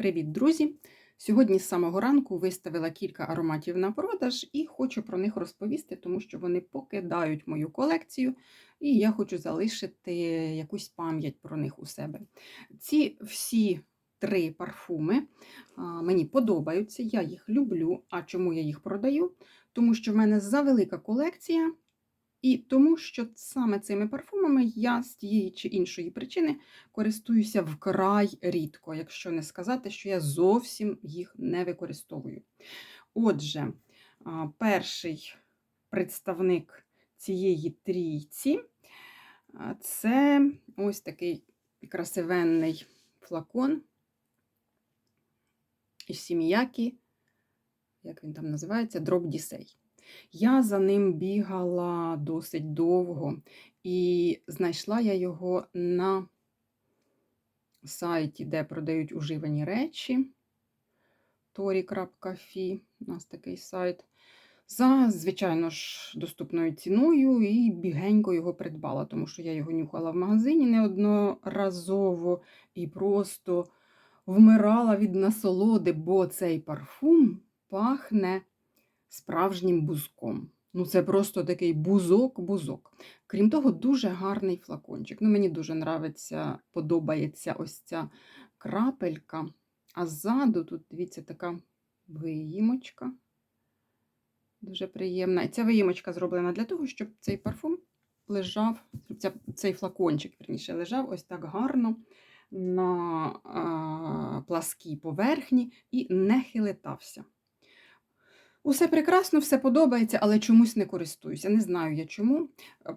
Привіт, друзі! Сьогодні з самого ранку виставила кілька ароматів на продаж і хочу про них розповісти, тому що вони покидають мою колекцію, і я хочу залишити якусь пам'ять про них у себе. Ці всі три парфуми мені подобаються, я їх люблю. А чому я їх продаю? Тому що в мене завелика колекція. І тому, що саме цими парфумами я з тієї чи іншої причини користуюся вкрай рідко, якщо не сказати, що я зовсім їх не використовую. Отже, перший представник цієї трійці це ось такий красивенний флакон із сім'які, як він там називається, Drop Дісей. Я за ним бігала досить довго, і знайшла я його на сайті, де продають уживані речі. tori.fi, у нас такий сайт. За, звичайно ж, доступною ціною і бігенько його придбала, тому що я його нюхала в магазині неодноразово і просто вмирала від насолоди, бо цей парфум пахне справжнім бузком. Ну, це просто такий бузок-бузок. Крім того, дуже гарний флакончик. Ну, Мені дуже нравиться, подобається ось ця крапелька. А ззаду тут, дивіться, така виїмочка. Дуже приємна. І ця виїмочка зроблена для того, щоб цей парфум лежав, щоб цей флакончик, верніше, лежав ось так гарно на а, пласкій поверхні і не хилитався. Усе прекрасно, все подобається, але чомусь не користуюся. Не знаю я чому.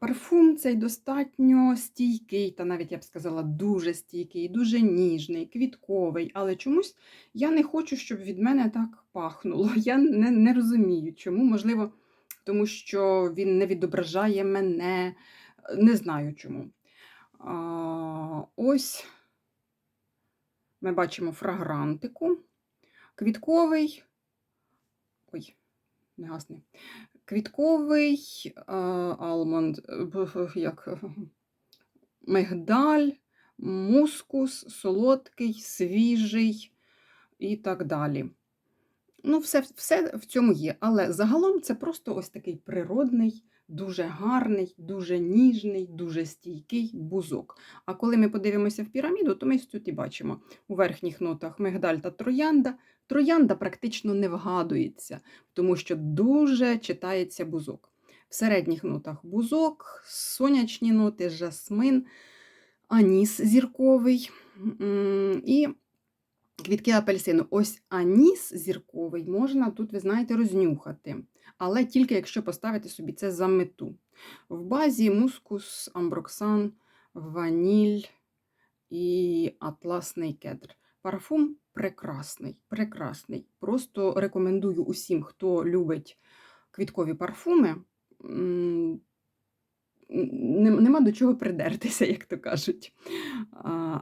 Парфум цей достатньо стійкий, та навіть я б сказала, дуже стійкий, дуже ніжний, квітковий, але чомусь я не хочу, щоб від мене так пахнуло. Я не, не розумію, чому. Можливо, тому що він не відображає мене, не знаю чому. А, Ось ми бачимо фрагрантику. Квітковий. Ой, не гасне. Квітковий алмонд, як мигдаль, мускус, солодкий, свіжий і так далі. Ну, все, все в цьому є, але загалом це просто ось такий природний, дуже гарний, дуже ніжний, дуже стійкий бузок. А коли ми подивимося в піраміду, то ми тут і бачимо у верхніх нотах мигдаль та троянда. Троянда практично не вгадується, тому що дуже читається бузок. В середніх нотах бузок, сонячні ноти, жасмин, аніс зірковий і квітки апельсину. Ось аніс зірковий можна тут, ви знаєте, рознюхати. Але тільки якщо поставити собі це за мету. В базі мускус, амброксан, ваніль і атласний кедр. Парфум прекрасний, прекрасний. Просто рекомендую усім, хто любить квіткові парфуми. Нема до чого придертися, як то кажуть.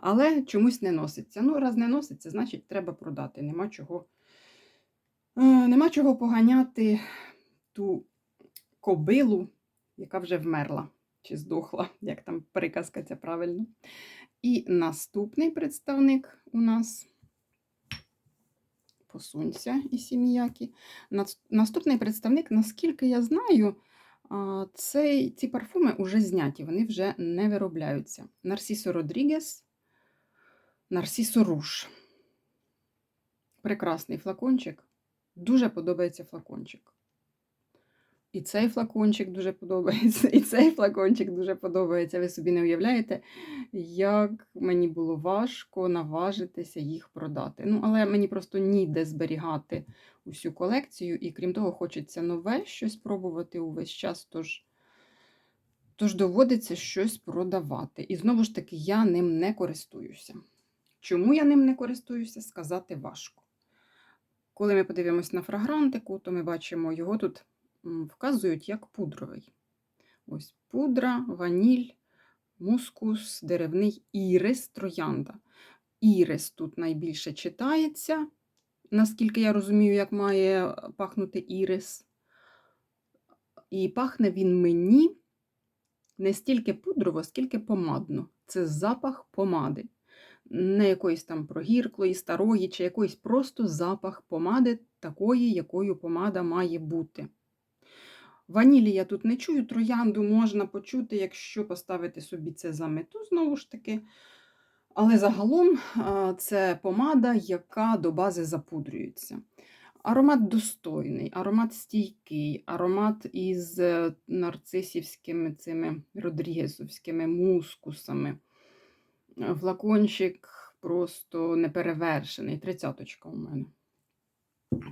Але чомусь не носиться. Ну, раз не носиться, значить, треба продати. Нема чого, е, Нема чого поганяти ту кобилу, яка вже вмерла чи здохла, як там приказка ця правильно. І наступний представник у нас посунься і сім'які. Наступний представник, наскільки я знаю, цей, ці парфуми вже зняті, вони вже не виробляються. Нарсісо Родрігес, Нарсісо Руш. Прекрасний флакончик. Дуже подобається флакончик. І цей флакончик дуже подобається, і цей флакончик дуже подобається. Ви собі не уявляєте, як мені було важко наважитися їх продати. Ну, але мені просто ніде зберігати усю колекцію, і крім того, хочеться нове щось пробувати увесь час, тож, тож доводиться щось продавати. І знову ж таки, я ним не користуюся. Чому я ним не користуюся, сказати важко. Коли ми подивимось на фрагрантику, то ми бачимо його тут вказують як пудровий. Ось пудра, ваніль, мускус, деревний ірис, троянда. Ірис тут найбільше читається, наскільки я розумію, як має пахнути ірис. І пахне він мені не стільки пудрово, скільки помадно. Це запах помади. не якоїсь там прогірклої, старої, чи якоїсь просто запах помади, такої, якою помада має бути. Ванілі я тут не чую, троянду можна почути, якщо поставити собі це за мету, знову ж таки. Але загалом це помада, яка до бази запудрюється. Аромат достойний, аромат стійкий, аромат із е, нарцисівськими цими родрігесовськими мускусами. Флакончик просто неперевершений. Тридцяточка у мене.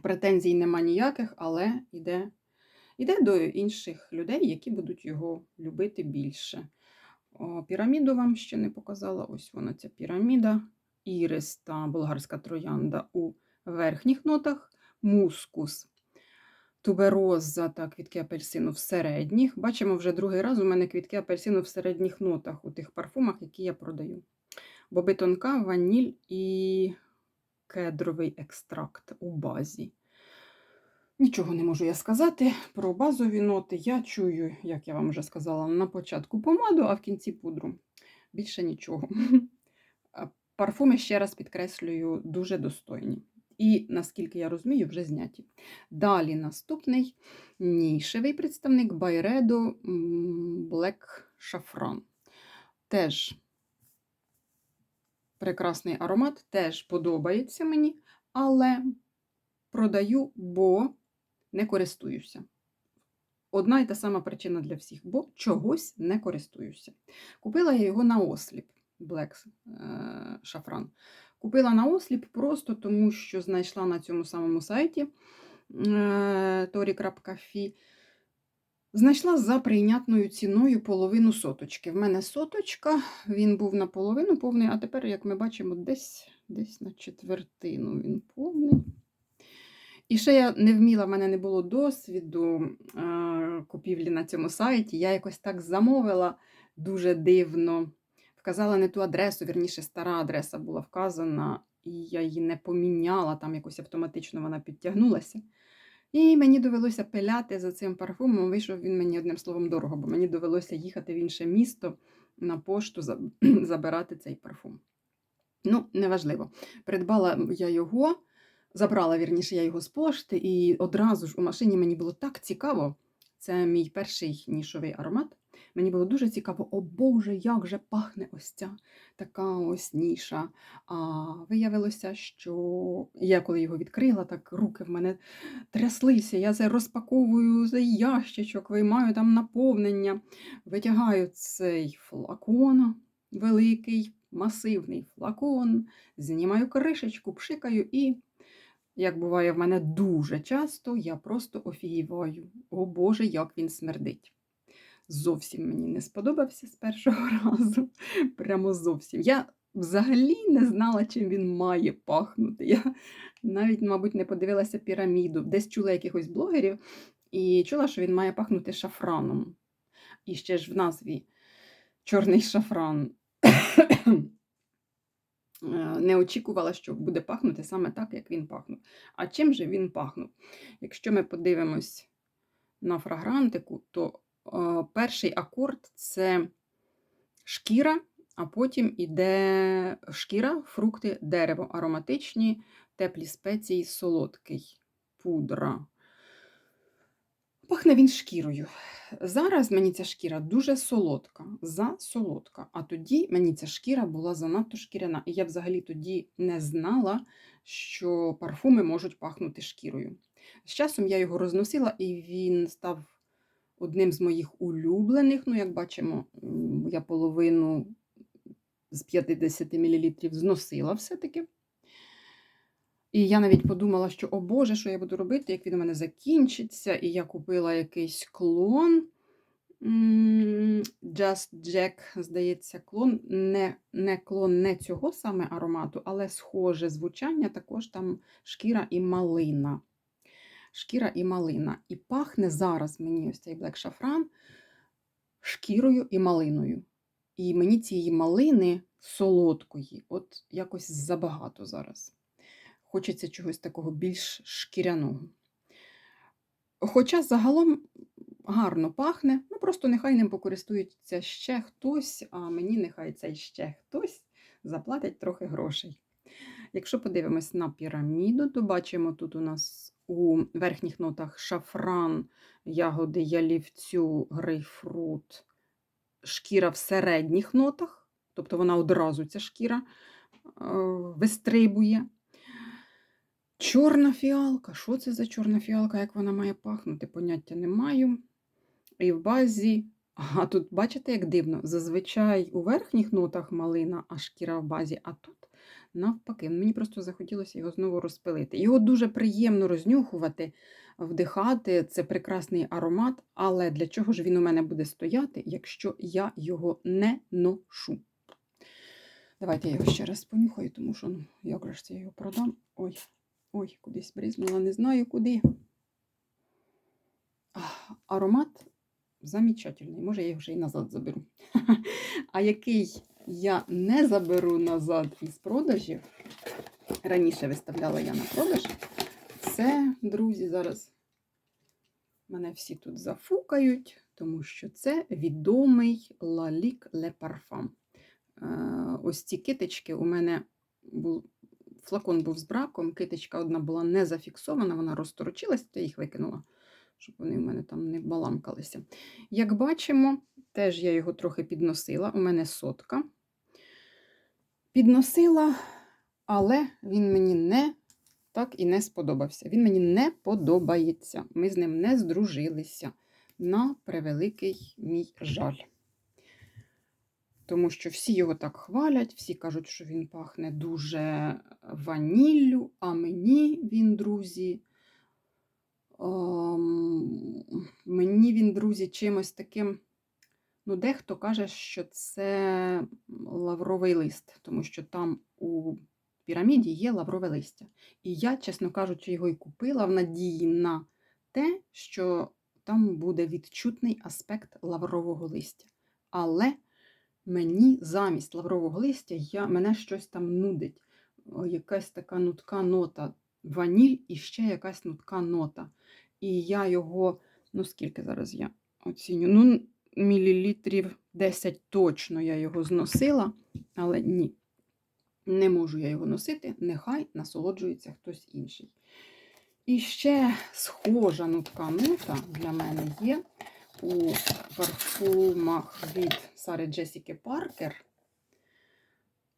Претензій нема ніяких, але йде, йде до інших людей, які будуть його любити більше. О, піраміду вам ще не показала. Ось вона ця піраміда. Ірис та болгарська троянда у верхніх нотах, мускус, тубероза та квітки апельсину в середніх. Бачимо вже другий раз у мене квітки апельсину в середніх нотах у тих парфумах, які я продаю. Боби тонка, ваніль і кедровий екстракт у базі. Нічого не можу я сказати про базові ноти. Я чую, як я вам вже сказала, на початку помаду, а в кінці пудру. Більше нічого. Парфуми, ще раз підкреслюю, дуже достойні. І, наскільки я розумію, вже зняті. Далі наступний нішевий представник Байредо Black Saffron. Теж прекрасний аромат, теж подобається мені, але продаю, бо не користуюся. Одна і та сама причина для всіх, бо чогось не користуюся. Купила я його на осліп Black Шафран. Купила на осліп просто тому, що знайшла на цьому самому сайті tori.fi. Знайшла за прийнятною ціною половину соточки. В мене соточка, він був наполовину повний, а тепер, як ми бачимо, десь, десь на четвертину він повний. І ще я не вміла, в мене не було досвіду купівлі на цьому сайті. Я якось так замовила дуже дивно. Вказала не ту адресу, вірніше, стара адреса була вказана, і я її не поміняла, там якось автоматично вона підтягнулася. І мені довелося пиляти за цим парфумом. Вийшов він мені одним словом дорого, бо мені довелося їхати в інше місто на пошту забирати цей парфум. Ну, неважливо. Придбала я його. Забрала, вірніше, я його з пошти, і одразу ж у машині мені було так цікаво. Це мій перший нішовий аромат. Мені було дуже цікаво, о Боже, як же пахне ось ця така ось ніша. А виявилося, що я коли його відкрила, так руки в мене тряслися. Я це розпаковую за ящичок, виймаю там наповнення, витягаю цей флакон великий, масивний флакон, знімаю кришечку, пшикаю і. Як буває в мене дуже часто, я просто офігіваю. О Боже, як він смердить. Зовсім мені не сподобався з першого разу. Прямо зовсім. Я взагалі не знала, чим він має пахнути. Я навіть, мабуть, не подивилася піраміду. Десь чула якихось блогерів і чула, що він має пахнути шафраном. І ще ж в назві чорний шафран. Е, не очікувала, що буде пахнути саме так, як він пахнув. А чим же він пахнув? Якщо ми подивимось на фрагрантику, то о, перший акорд це шкіра, а потім іде шкіра, фрукти, дерево, ароматичні, теплі спеції, солодкий, пудра. Пахне він шкірою. Зараз мені ця шкіра дуже солодка, засолодка. А тоді мені ця шкіра була занадто шкіряна. І я взагалі тоді не знала, що парфуми можуть пахнути шкірою. З часом я його розносила, і він став одним з моїх улюблених. Ну, як бачимо, я половину з 50 мл зносила все-таки. І я навіть подумала, що, о Боже, що я буду робити, як він у мене закінчиться. І я купила якийсь клон. Just Jack, здається, клон. Не не клон не цього саме аромату, але схоже звучання також там шкіра і малина. Шкіра і малина. І пахне зараз мені ось цей Black Saffron шкірою і малиною. І мені цієї малини солодкої, от якось забагато зараз. Хочеться чогось такого більш шкіряного. Хоча загалом гарно пахне, ну просто нехай ним покористується ще хтось, а мені нехай цей ще хтось заплатять трохи грошей. Якщо подивимось на піраміду, то бачимо тут у нас у верхніх нотах шафран, ягоди ялівцю, грейпфрут, шкіра в середніх нотах, тобто вона одразу ця шкіра е, вистрибує. Чорна фіалка. Що це за чорна фіалка? Як вона має пахнути? Поняття не маю. І в базі. А тут, бачите, як дивно? Зазвичай у верхніх нотах малина, а шкіра в базі, а тут навпаки. Мені просто захотілося його знову розпилити. Його дуже приємно рознюхувати, вдихати. Це прекрасний аромат, але для чого ж він у мене буде стояти, якщо я його не ношу? Давайте я його ще раз понюхаю, тому що ну, як ж це я його продам. Ой, ой, кудись бризнула, не знаю куди. Аромат замечательний. Може, я його вже і назад заберу. А який я не заберу назад із продажів, раніше виставляла я на продаж, це, друзі, зараз мене всі тут зафукають, тому що це відомий Лалік Ле Парфам. Ось ці китички у мене був. Флакон був з браком, китичка одна була не зафіксована, вона розторочилась, то я їх викинула, щоб вони в мене там не баламкалися. Як бачимо, теж я його трохи підносила, у мене сотка. Підносила, але він мені не так і не сподобався. Він мені не подобається. Ми з ним не здружилися на превеликий мій жаль. Тому що всі його так хвалять, всі кажуть, що він пахне дуже ваніллю, а мені він, друзі, ем, мені він, друзі, чимось таким. Ну, дехто каже, що це лавровий лист, тому що там у піраміді є лаврове листя. І я, чесно кажучи, його і купила в надії на те, що там буде відчутний аспект лаврового листя. Але мені замість лаврового листя я, мене щось там нудить. Якась така нутка нота. Ваніль і ще якась нутка нота. І я його, ну скільки зараз я оціню? Ну, мілілітрів 10 точно я його зносила, але ні, не можу я його носити, нехай насолоджується хтось інший. І ще схожа нутка нота для мене є у парфумах від Сари Джесіки Паркер.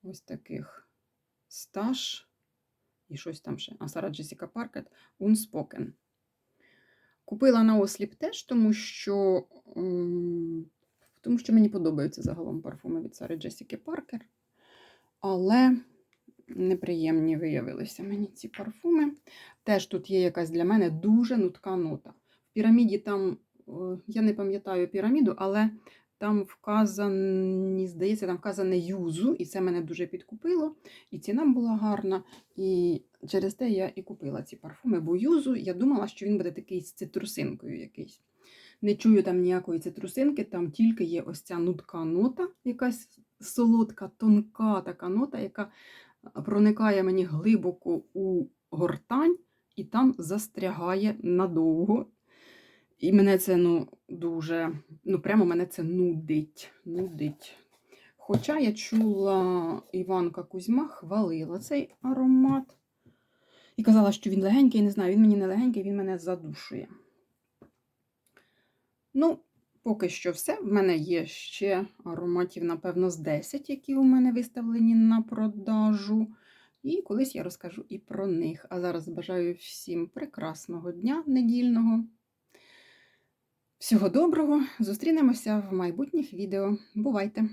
Ось таких стаж. І щось там ще. А Сара Джесіка Паркер Unspoken. Купила на осліп теж, тому що тому що мені подобаються загалом парфуми від Сари Джесіки Паркер. Але неприємні виявилися мені ці парфуми. Теж тут є якась для мене дуже нутка нота. В піраміді там, я не пам'ятаю піраміду, але там вказані, здається, там вказане юзу, і це мене дуже підкупило. І ціна була гарна. І через те я і купила ці парфуми, бо юзу я думала, що він буде такий з цитрусинкою якийсь. Не чую там ніякої цитрусинки, там тільки є ось ця нутка нота, якась солодка, тонка така нота, яка проникає мені глибоко у гортань і там застрягає надовго. І мене це ну, дуже, ну, прямо мене це нудить. нудить. Хоча я чула, Іванка Кузьма хвалила цей аромат. І казала, що він легенький, не знаю, він мені не легенький, він мене задушує. Ну, поки що все. В мене є ще ароматів, напевно, з 10, які у мене виставлені на продажу. І колись я розкажу і про них. А зараз бажаю всім прекрасного дня недільного. Всього доброго! Зустрінемося в майбутніх відео. Бувайте!